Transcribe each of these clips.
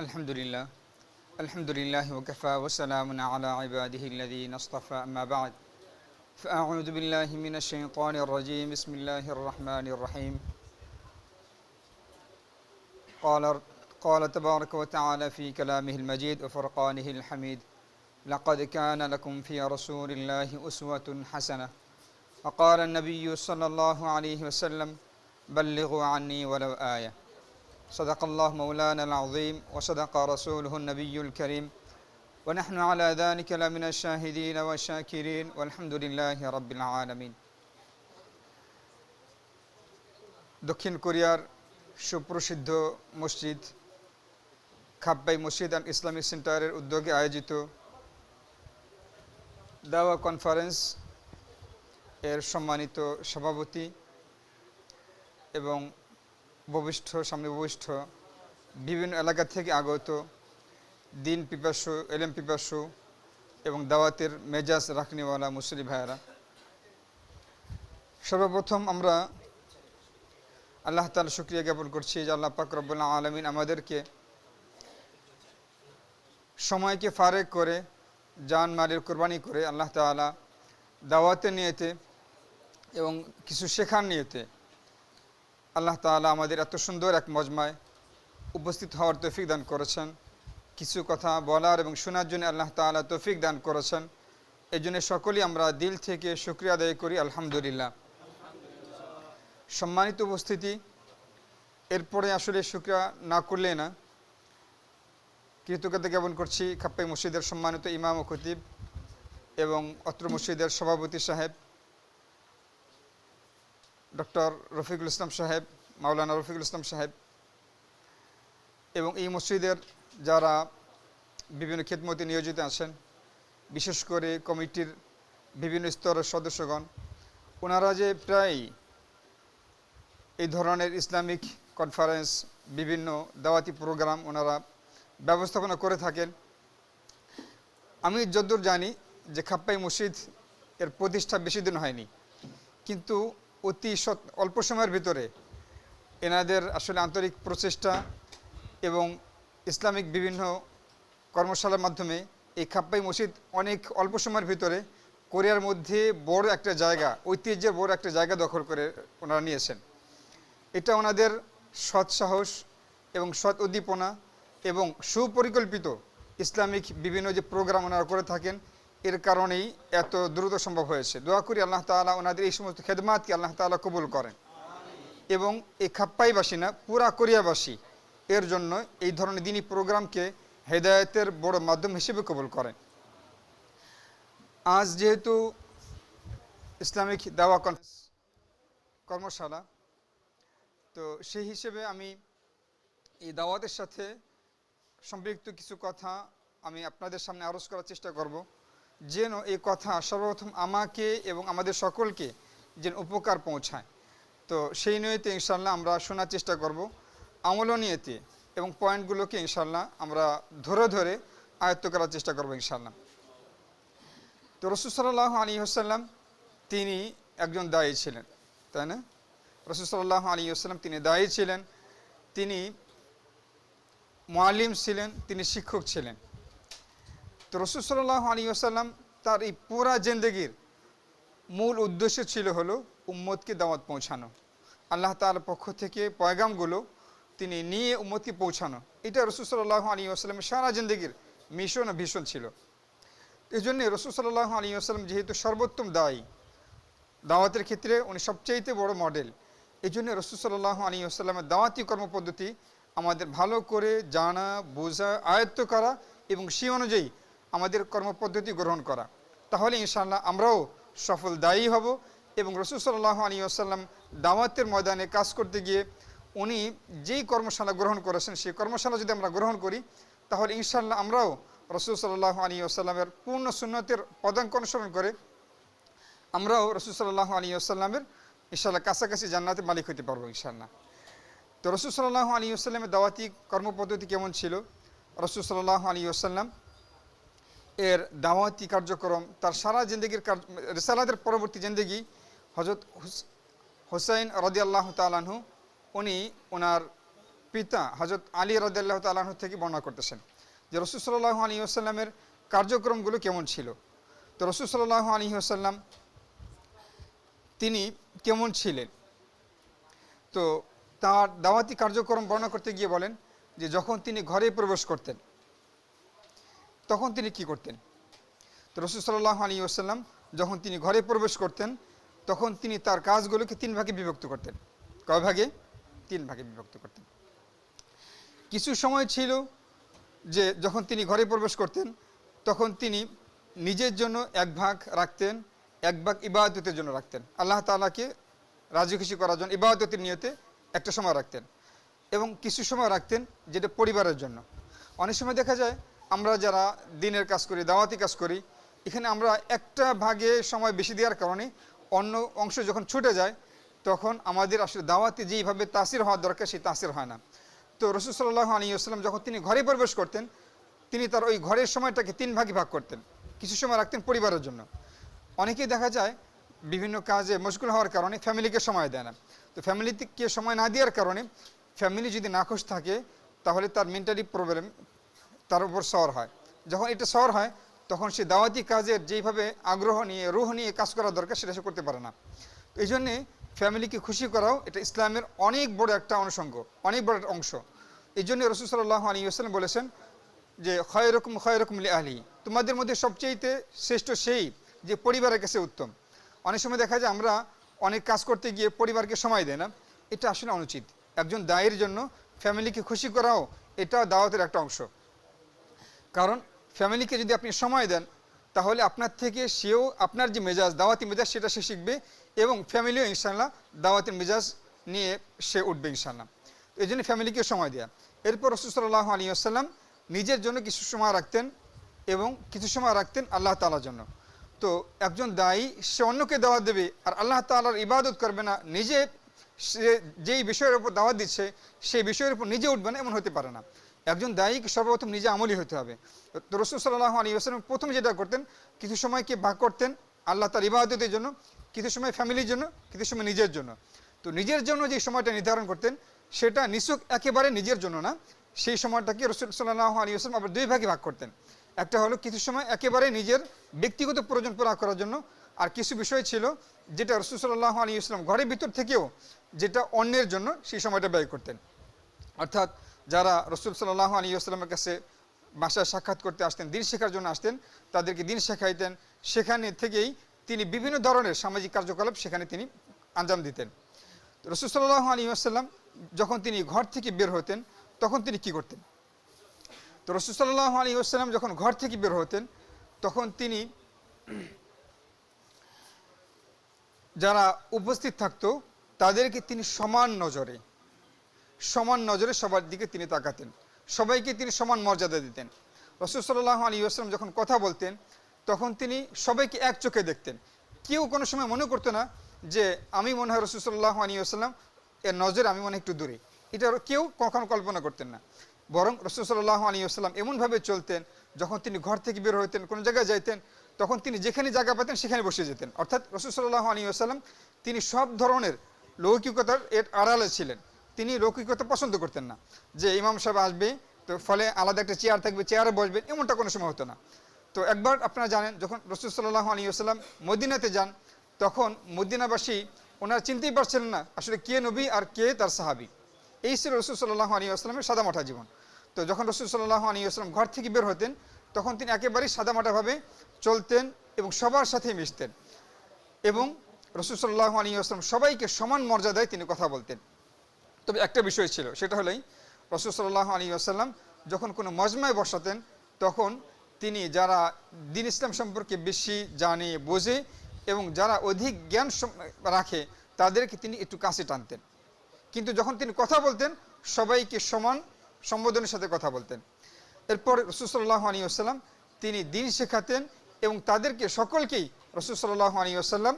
الحمد لله الحمد لله وكفى وسلام على عباده الذين اصطفى أما بعد. فأعوذ بالله من الشيطان الرجيم. بسم الله الرحمن الرحيم. قال قال تبارك وتعالى في كلامه المجيد وفرقانه الحميد لقد كان لكم في رسول الله أسوة حسنة وقال النبي صلى الله عليه وسلم بلغوا عني ولو آية صدق الله مولانا العظيم وصدق رسوله النبي الكريم ونحن على ذلك لمن الشاهدين والشاكرين والحمد لله رب العالمين দক্ষিণ কোরিয়ার সুপ্রসিদ্ধ মসজিদ খাব্বাই মসজিদ অ্যান্ড ইসলামিক সেন্টারের উদ্যোগে আয়োজিত দাওয়া কনফারেন্স এর সম্মানিত সভাপতি এবং ববিষ্ঠ সামনে ববিষ্ঠ বিভিন্ন এলাকা থেকে আগত দিন পিপাসু এলএম পিপাসু এবং দাওয়াতের মেজাজ রাখনিওয়ালা মুসলি ভাইয়েরা। সর্বপ্রথম আমরা আল্লাহ তালা শুক্রিয়া জ্ঞাপন করছি যে আল্লাহ পাক রব্বুল্লাহ আলমিন আমাদেরকে সময়কে ফারেক করে, জান মালের কোরবানি করে আল্লাহ তালা দাওয়াতে নিয়েতে এবং কিছু শেখার নিয়েতে আল্লাহ তালা আমাদের এত সুন্দর এক মজমায় উপস্থিত হওয়ার তৌফিক দান করেছেন। কিছু কথা বলার এবং শোনার জন্য আল্লাহ তালা তৌফিক দান করেছেন। এই জন্য সকলেই আমরা দিল থেকে শুক্রিয়া আদায় করি, আলহামদুলিল্লাহ। সম্মানিত উপস্থিতি, এরপরে আসলে শুক্রিয়া না করলে না। কৃতজ্ঞতা জ্ঞাপন করছি খাপ্পাই মসজিদের সম্মানিত ইমাম ও খতিব এবং অত্র মসজিদের সভাপতি সাহেব। ডক্টর রফিকুল ইসলাম সাহেব, মাওলানা রফিকুল ইসলাম সাহেব এবং এই মসজিদের যারা বিভিন্ন খেদমতে নিয়োজিত আছেন, বিশেষ করে কমিটির বিভিন্ন স্তরের সদস্যগণ, ওনারা যে প্রায় এই ধরনের ইসলামিক কনফারেন্স, বিভিন্ন দাওয়াতি প্রোগ্রাম ওনারা ব্যবস্থাপনা করে থাকেন। আমি যদ্দূর জানি যে খাপ্পাই মসজিদ এর প্রতিষ্ঠা বেশি দিন হয়নি। কিন্তু অতি অল্প সময়ের ভিতরে এনাদের আসলে আন্তরিক প্রচেষ্টা এবং ইসলামিক বিভিন্ন কর্মশালার মাধ্যমে এই খাপ্পাই মসজিদ অনেক অল্প সময়ের ভিতরে কোরিয়ার মধ্যে বড় একটা জায়গা, ঐতিহ্যের বড় একটা জায়গা দখল করে ওনারা নিয়েছেন। এটা ওনাদের সৎ সাহস এবং সৎ উদ্দীপনা এবং সুপরিকল্পিত ইসলামিক বিভিন্ন যে প্রোগ্রাম ওনারা করে থাকেন এর কারণেই এত দ্রুত সম্ভব হয়েছে। দোয়া করি আল্লাহ তালা ওনাদের এই সমস্ত খেদমাতকে আল্লাহ তালা কবুল করেন। এবং এই খাপ্পাইবাসী না, পুরা কোরিয়াবাসী, এর জন্য এই ধরনের দিনই প্রোগ্রামকে হেদায়তের বড় মাধ্যম হিসেবে কবুল করেন। আজ যেহেতু ইসলামিক দাওয়া কনফারেন্স, কর্মশালা, তো সেই হিসেবে আমি এই দাওয়াতের সাথে সম্পৃক্ত কিছু কথা আমি আপনাদের সামনে আরজ করার চেষ্টা করব। যেন এই কথা সর্বপ্রথম আমাকে এবং আমাদের সকলকে যেন উপকার পৌঁছায়। তো সেই নিয়েতে ইনশাল্লাহ আমরা শোনার চেষ্টা করব। আমলও নিয়েতে এবং পয়েন্টগুলোকে ইনশাল্লাহ আমরা ধরে ধরে আয়ত্ত করার চেষ্টা করব ইনশাল্লাহ তো রসুসাল্লাহ আলী হাসাল্লাম তিনি একজন দায়ী ছিলেন, তাই না? রসুসাল্লাহ আলী আসসালাম তিনি দায়ী ছিলেন, তিনি মোয়ালিম ছিলেন, তিনি শিক্ষক ছিলেন। তো রসুসাল্লাহ আলী আসাল্লাম তার এই পুরা জেন্দেগির মূল উদ্দেশ্য ছিল হলো উম্মতকে দাওয়াত পৌঁছানো। আল্লাহ তার পক্ষ থেকে পয়গামগুলো তিনি নিয়ে উম্মতকে পৌঁছানো। এটা রসুসাল্লাহ আলী আসসালামের সারা জিন্দগির মিশন ভীষণ ছিল। এই জন্যে রসুসাল্লাহ আলী আসসালাম যেহেতু সর্বোত্তম দায়ী, দাওয়াতের ক্ষেত্রে উনি সবচাইতে বড় মডেল। এই জন্য রসুসাল্লাহ আলী আসসালামের দাওয়াতি কর্মপদ্ধতি আমাদের ভালো করে জানা, বোঝা, আয়ত্ত করা এবং সেই অনুযায়ী আমাদের কর্মপদ্ধতি গ্রহণ করা। তাহলে ইনশাল্লাহ আমরাও সফল দায়ী হব এবং রসুল সাল্লাহ আলী আসাল্লাম দাওয়াতের ময়দানে কাজ করতে গিয়ে উনি যেই কর্মশালা গ্রহণ করেছেন, সেই কর্মশালা যদি আমরা গ্রহণ করি, তাহলে ইনশাল্লাহ আমরাও রসুল সাল্লাহ আলী আসাল্লামের পূর্ণ সুন্নতের পদাঙ্ক অনুসরণ করে আমরাও রসুল সাল্লাহ আলী আসাল্লামের ইনশাল্লাহ কাছাকাছি জান্নাতে মালিক হতে পারব ইনশাল্লাহ তো রসুল সাল্লাহ আলী আসাল্লামের দাওয়াতি কর্মপদ্ধতি কেমন ছিল? রসুল সাল্লাহ আলী আসাল্লাম এর দাওয়াতি কার্যক্রম, তার সারা জিন্দগির রেসালাদের পরবর্তী জিন্দগি হজরত হুসাইন আল্লাহ তালাহু উনি ওনার পিতা হজরত আলী রাদিল্লাহ তালাহ থেকে বর্ণনা করতেছেন যে রসুল সাল্লাহ আলী আসাল্লামের কার্যক্রমগুলো কেমন ছিল। তো রসুল সাল্লাহ আলী আসাল্লাম তিনি কেমন ছিলেন? তো তার দাওয়াতি কার্যক্রম বর্ণনা করতে গিয়ে বলেন যে যখন তিনি ঘরে প্রবেশ করতেন তখন তিনি কি করতেন? তো রসুল সাল্লাহ আলী আসাল্লাম যখন তিনি ঘরে প্রবেশ করতেন, তখন তিনি তার কাজগুলোকে তিন ভাগে বিভক্ত করতেন। কয় ভাগে? তিন ভাগে বিভক্ত করতেন। কিছু সময় ছিল যে যখন তিনি ঘরে প্রবেশ করতেন, তখন তিনি নিজের জন্য এক ভাগ রাখতেন, এক ভাগ ইবাদতের জন্য রাখতেন। আল্লাহ তালাকে রাজি খুশি করার জন্য, ইবাদতের নিয়তে একটা সময় রাখতেন এবং কিছু সময় রাখতেন যেটা পরিবারের জন্য। অনেক সময় দেখা যায় আমরা যারা দিনের কাজ করি, দাওয়াতি কাজ করি, এখানে আমরা একটা ভাগে সময় বেশি দেওয়ার কারণে অন্য অংশ যখন ছুটে যায়, তখন আমাদের আসলে দাওয়াতে যেইভাবে তাসির হওয়ার দরকার সেই তাসির হয় না। তো রসুল সাল্লাহ আলী আসসালাম যখন তিনি ঘরে প্রবেশ করতেন, তিনি তার ওই ঘরের সময়টাকে তিন ভাগে ভাগ করতেন। কিছু সময় রাখতেন পরিবারের জন্য। অনেকেই দেখা যায় বিভিন্ন কাজে মশগুল হওয়ার কারণে ফ্যামিলিকে সময় দেয় না। তো ফ্যামিলিকে সময় না দেওয়ার কারণে ফ্যামিলি যদি নাখোশ থাকে, তাহলে তার মেন্টালি প্রবলেম তার উপর সর হয়। যখন এটা সর হয়, তখন সে দাওয়াতি কাজের যেইভাবে আগ্রহ নিয়ে, রুহ নিয়ে কাজ করা দরকার, সেটা সে করতে পারে না। এই জন্যে ফ্যামিলিকে খুশি করাও এটা ইসলামের অনেক বড় একটা অনুষঙ্গ, অনেক বড় একটা অংশ। এই জন্য রসুল সাল্লাহ আলী আসসালাম বলেছেন যে ক্ষয় রকম ক্ষয় রকম আহলি তোমাদের মধ্যে সবচেয়েতে শ্রেষ্ঠ সেই যে পরিবারের কাছে উত্তম। অনেক সময় দেখা যায় আমরা অনেক কাজ করতে গিয়ে পরিবারকে সময় দেয় না, এটা আসলে অনুচিত। একজন দায়ের জন্য ফ্যামিলিকে খুশি করাও এটা দাওয়াতের একটা অংশ। কারণ ফ্যামিলিকে যদি আপনি সময় দেন, তাহলে আপনার থেকে সেও আপনার যে মেজাজ, দাওয়াতি মেজাজ, সেটা সে শিখবে এবং ফ্যামিলিও ইনশাল্লাহ দাওয়াতি মেজাজ নিয়ে সে উঠবে ইনশাল্লাহ এই জন্য ফ্যামিলিকে সময় দেওয়া এরপর রসুসাল্লাহ আলী আসসালাম নিজের জন্য কিছু সময় রাখতেন এবং কিছু সময় রাখতেন আল্লাহ তালার জন্য। তো একজন দায়ী, সে অন্যকে দাওয়াত দেবে আর আল্লাহ তালার ইবাদত করবে না, নিজে সে যেই বিষয়ের উপর দাওয়াত দিচ্ছে, সেই বিষয়ের উপর নিজে উঠবে না, এমন হতে পারে না। একজন দায়ীকে সর্বপ্রথম নিজে আমলি হতে হবে। তো রসুল সাল্লাহ আলী আসলাম প্রথম যেটা করতেন, কিছু সময়কে ভাগ করতেন আল্লাহ তার ইবাদতের জন্য, কিছু সময় ফ্যামিলির জন্য, কিছু সময় নিজের জন্য। তো নিজের জন্য যে সময়টা নির্ধারণ করতেন, সেটা নিছক একেবারে নিজের জন্য না, সেই সময়টাকে রসুল সাল্লাহ আলী আসলাম আবার দুই ভাগে ভাগ করতেন। একটা হলো কিছু সময় একেবারে নিজের ব্যক্তিগত প্রয়োজন পুরা করার জন্য, আর কিছু বিষয় ছিল যেটা রসুল সাল্লাহ আলী ইসলাম ঘরের ভিতর থেকেও যেটা অন্যের জন্য সেই সময়টা ব্যয় করতেন। অর্থাৎ যারা রসুল সাল্লাহ আলী আসলামের কাছে বাসায় সাক্ষাৎ করতে আসতেন, দিন শেখার জন্য আসতেন, তাদেরকে দিন শেখাইতেন। সেখানে থেকেই তিনি বিভিন্ন ধরনের সামাজিক কার্যকলাপ সেখানে তিনি আঞ্জাম দিতেন। রসুল সাল্লাহ আলী আসাল্লাম যখন তিনি ঘর থেকে বের হতেন, তখন তিনি কি করতেন? তো রসুল সাল্লাহ আলী আসসালাম যখন ঘর থেকে বের হতেন, তখন তিনি যারা উপস্থিত থাকতো, তাদেরকে তিনি সমান নজরে সমান নজরে সবার দিকে তিনি তাকাতেন। সবাইকে তিনি সমান মর্যাদা দিতেন। রসুল সাল্লাহ আলী আসলাম যখন কথা বলতেন, তখন তিনি সবাইকে এক চোখে দেখতেন। কেউ কোনো সময় মনে করতো না যে, আমি মনে হয় রসুল সাল্লাহ আলী আসলাম এর নজরে আমি মনে একটু দূরে। এটা কেউ কখনো কল্পনা করতেন না। বরং রসুল সাল্লাহ আলী আসসালাম এমনভাবে চলতেন, যখন তিনি ঘর থেকে বের হইতেন কোনো জায়গায় যাইতেন, তখন তিনি যেখানে জায়গা পেতেন, সেখানে বসে যেতেন। অর্থাৎ রসুল সাল্লাহ আলী আসসালাম তিনি সব ধরনের লৌকিকতার এর আড়ালে ছিলেন। তিনি লৌকিকতা পছন্দ করতেন না। যে ইমাম সাহেব আসবে, তো ফলে আলাদা একটা চেয়ার থাকবে চেয়ারে বসবেন এমনটা কোনো সময় হতো না। তো একবার আপনারা জানেন, যখন রসুল সাল্লাহ আলী আসসালাম মদিনাতে যান, তখন মদিনাবাসী ওনারা চিনতেই পারছিলেন না, আসলে কে নবী আর কে তার সাহাবি। এই ছিল রসুল সাল্লাহ আলী আসলামের সাদামাঠা জীবন। তো যখন রসুল সাল্লাহ আলী আসলাম ঘর থেকে বের হতেন, তখন তিনি একেবারেই সাদামাটাভাবে চলতেন এবং সবার সাথে মিশতেন। এবং রসুল সাল্লাহ আলী আসলাম সবাইকে সমান মর্যাদায় তিনি কথা বলতেন। তবে একটা বিষয় ছিল, সেটা হলেই রসুল সাল্লাহ আলী আসাল্লাম যখন কোনো মজমায় বসাতেন, তখন তিনি যারা দিন ইসলাম সম্পর্কে বেশি জানে, বোঝে এবং যারা অধিক জ্ঞান রাখে, তাদেরকে তিনি একটু কাছে টানতেন। কিন্তু যখন তিনি কথা বলতেন, সবাইকে সমান সম্বোধনের সাথে কথা বলতেন। এরপর রসুলসাল্লাহ আলী আসাল্লাম তিনি দিন শেখাতেন এবং তাদেরকে সকলকেই রসুলসাল্লাহ আলী আসাল্লাম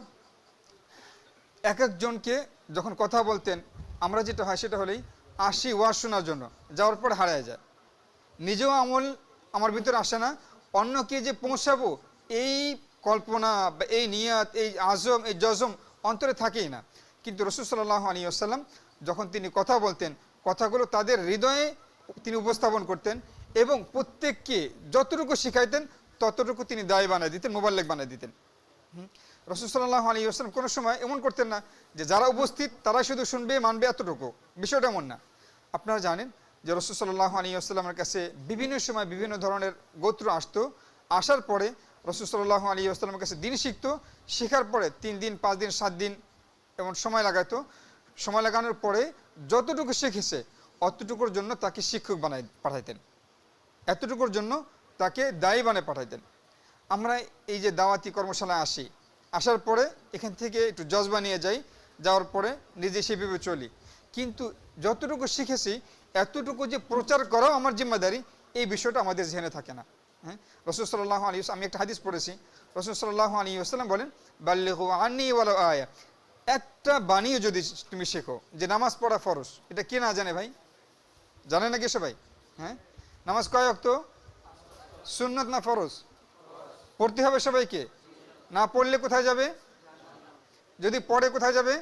এক একজনকে যখন কথা বলতেন আমরা যেটা হয় সেটা হলেই আসি ওয়াজ শোনার জন্য, যাওয়ার পর হারায় যায়। নিজেও আমল আমার ভিতরে আসে না অন্যকে যে পৌঁছাবো, এই কল্পনা বা এই নিয়াত, এই আজম, এই জজম অন্তরে থাকেই না। কিন্তু রসুল সাল্লাহ আলী আসাল্লাম যখন তিনি কথা বলতেন, কথাগুলো তাদের হৃদয়ে তিনি উপস্থাপন করতেন এবং প্রত্যেককে যতটুকু শিখাইতেন, ততটুকু তিনি দায় বানিয়ে দিতেন, মোবাল্লেক বানিয়ে দিতেন। রসুল সাল্লাহ আলী আসলাম কোনো সময় এমন করতেন না যে যারা উপস্থিত তারা শুধু শুনবে, মানবে এতটুকু। বিষয়টা এমন না। আপনারা জানেন যে রসুল সাল্লাহ আলী আসলামের কাছে বিভিন্ন সময় বিভিন্ন ধরনের গোত্র আসতো। আসার পরে রসুল সাল্লাহ আলী আসলামের কাছে দিন শিখতো। শেখার পরে তিন দিন, পাঁচ দিন, সাত দিন এমন সময় লাগাতো। সময় লাগানোর পরে যতটুকু শিখেছে, অতটুকুর জন্য তাকে শিক্ষক বানাই, পাঠাইতেন। এতটুকুর জন্য তাকে দায়ী বানিয়ে পাঠাইতেন। আমরা এই যে দাওয়াতি কর্মশালায় আসি আসার পরে এখান থেকে একটু জজবা নিয়ে যাই, যাওয়ার পরে নিজে সেভাবে চলি। কিন্তু যতটুকু শিখেছি, এতটুকু যে প্রচার করাও আমার জিম্মাদারি, এই বিষয়টা আমাদের জেনে থাকে না। হ্যাঁ? রসুল সাল্লাহ আলী আমি একটা হাদিস পড়েছি। রসুল সাল্লাহ আলী আসসালাম বলেন বাল্লেহ আনি আয়া। একটা বাণীও যদি তুমি শেখো যে নামাজ পড়া ফরজ, এটা কে না জানে ভাই? জানে না নাকি সবাই? হ্যাঁ? নামাজ কয় অক্ত সুন্নত না ফরজ? পড়তে হবে সবাইকে? না পড়লে কোথায় যাবে? যদি পড়ে কোথায় যাবে?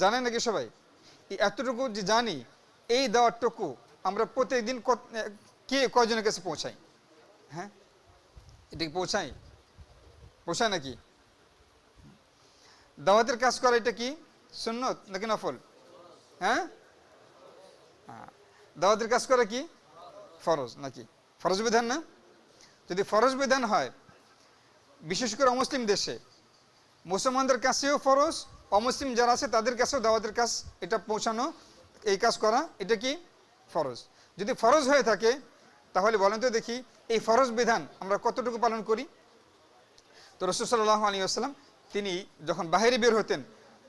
জানে নাকি সবাই? এতটুকু যে জানি, এই দেওয়ারটুকু আমরা প্রত্যেকদিন কে কয়জনের কাছে পৌঁছাই? হ্যাঁ? এটাকে পৌঁছাই? পৌঁছায় নাকি? দাওয়াতের কাজ করা এটা কি? সুন্নত নাকি নফল? হ্যাঁ? হ্যাঁ। দাওয়াতের কাজ করা কি? ফরজ নাকি? ফরজ বিধান না? যদি ফরজ বিধান হয় বিশেষ করে অমুসলিম দেশে। মুসলমানদের কাছেও ফরজ, অমুসলিম যারা আছে তাদের কাছেও দাওয়াতের কাজ, এটা পৌঁছানো, এই কাজ করা, এটা কি? ফরজ। যদি ফরজ হয়ে থাকে, তাহলে বলেন তো দেখি, এই ফরজ বিধান আমরা কতটুকু পালন করি? তো রসুল সাল্লাহ আলী আসসালাম তিনি যখন বাহিরে বের হতেন,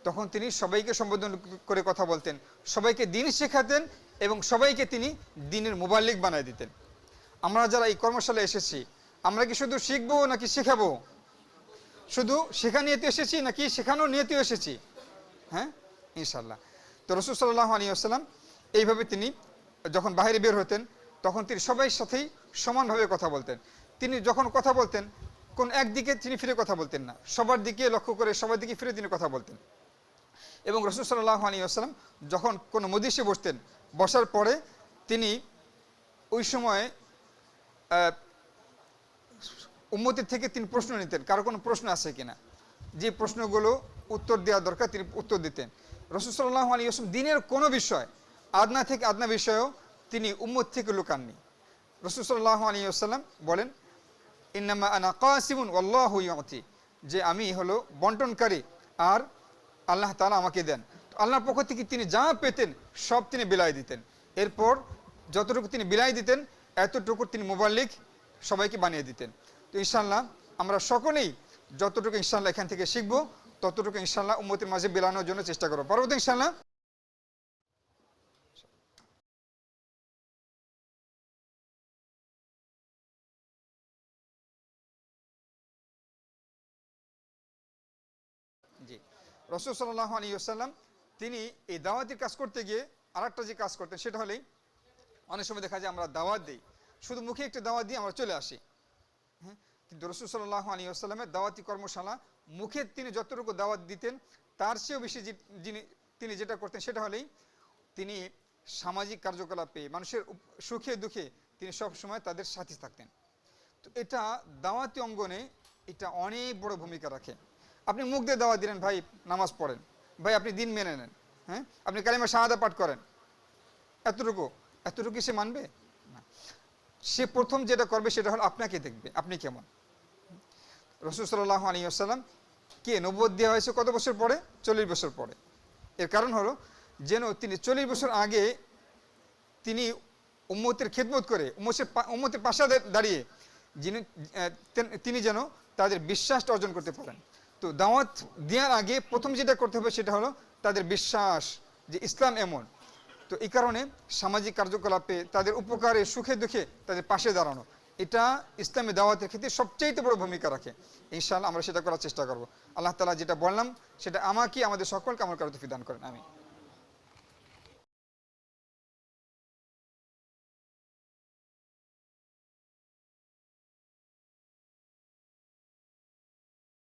তখন তিনি সবাইকে সম্বোধন করে কথা বলতেন, সবাইকে দিন শেখাতেন এবং সবাইকে তিনি দিনের মোবাল্লিক বানায় দিতেন। আমরা যারা এই কর্মশালায় এসেছি আমরা কি শুধু শিখব নাকি শেখাবো? শুধু শেখা নিয়েতে এসেছি নাকি শেখানোর নিয়েতেও এসেছি? হ্যাঁ? ইনশাল্লাহ তো রসুল সাল্লাহ আলী আসসালাম এইভাবে তিনি যখন বাইরে বের হতেন, তখন তিনি সবাই সাথেই সমানভাবে কথা বলতেন। তিনি যখন কথা বলতেন, কোন একদিকে তিনি ফিরে কথা বলতেন না। সবার দিকে লক্ষ্য করে সবার দিকে ফিরে তিনি কথা বলতেন। এবং রসুল সাল্লাহ আলী আসসালাম যখন কোনো মদিসে বসতেন, বসার পরে তিনি ওই সময় উম্মতির থেকে তিনি প্রশ্ন নিতেন, কারও কোনো প্রশ্ন আছে কিনা? যে প্রশ্নগুলো উত্তর দেওয়া দরকার, তিনি উত্তর দিতেন। রসুল সাল্লাহ আলী আসলাম দিনের কোনো বিষয়, আদনা থেকে আদনা বিষয়েও তিনি উম্মত থেকে লুকাননি। রসুল সাল্লাহ আলী আসসালাম বলেন, ইন্নামা আনা কাসিমুন আল্লাহ যে আমি হলো বন্টনকারী, আর আল্লাহ তালা আমাকে দেন। তো আল্লাহর পক্ষ থেকে তিনি যা পেতেন, সব তিনি বিলাই দিতেন। এরপর যতটুকু তিনি বিলাই দিতেন, এতটুকু তিনি মোবাল্লিক সবাইকে বানিয়ে দিতেন। তো ইনশাল্লাহ আমরা সকলেই যতটুকু ইনশাল্লাহ এখান থেকে শিখব, ততটুকু ইনশাল্লাহ উম্মতের মাঝে বিলানোর জন্য চেষ্টা করব। পারব তো ইনশাল্লাহ জি। রসুল সাল্লাহ আলী তিনি এই দাওয়াতির কাজ করতে গিয়ে আরেকটা যে কাজ করতেন, সেটা হলেই অনেক সময় দেখা যায় আমরা দাওয়াত দিই। শুধু মুখে একটু দাওয়াত দিয়ে আমরা চলে আসি। কিন্তু রসুল সাল্লাহ আলী আসসালামের দাওয়াতি কর্মশালা, মুখে তিনি যতটুকু দাওয়াত দিতেন, তার চেয়েও বেশি যিনি, তিনি যেটা করতেন সেটা হলেই তিনি সামাজিক কার্যকলাপে মানুষের সুখে দুঃখে তিনি সব সময় তাদের সাথে থাকতেন। তো এটা দাওয়াতি অঙ্গনে এটা অনেক বড় ভূমিকা রাখে। আপনি মুখ দিয়ে দাওয়াত দিলেন, ভাই, নামাজ পড়েন। ভাই, আপনি দিন মেনে নেন। হ্যাঁ? আপনি কালিমা শাহাদা পাঠ করেন। এতটুকু? এতটুকু সে মানবে? না। সে প্রথম যেটা করবে সেটা হলো, আপনাকে দেখবে। আপনি কেমন? রসুল সাল্লাহ আলী আসসালাম কে? নব্বত দেওয়া হয়েছে কত বছর পরে? চল্লিশ বছর পরে। এর কারণ হলো, যেন তিনি চল্লিশ বছর আগে তিনি উম্মতের খেদমত করে, উম্মতের উম্মতের পাশে দাঁড়িয়ে যিনি তিনি যেন তাদের বিশ্বাসটা অর্জন করতে পারেন। তো দাওয়াত দেওয়ার আগে প্রথম যেটা করতে হবে সেটা হলো তাদের বিশ্বাস যে ইসলাম এমন। তো এই কারণে সামাজিক কার্যকলাপে তাদের উপকারে, সুখে দুঃখে তাদের পাশে দাঁড়ানো। এটা ইসলামী দাওয়াতের ক্ষেত্রে সবচেয়ে বড় ভূমিকা রাখে। ইনশাআল্লাহ আমরা সেটা করার চেষ্টা করব। আল্লাহ তালা যেটা বললাম, সেটা আমাকে আমাদের সকলকে আমার কারও দান করেন আমি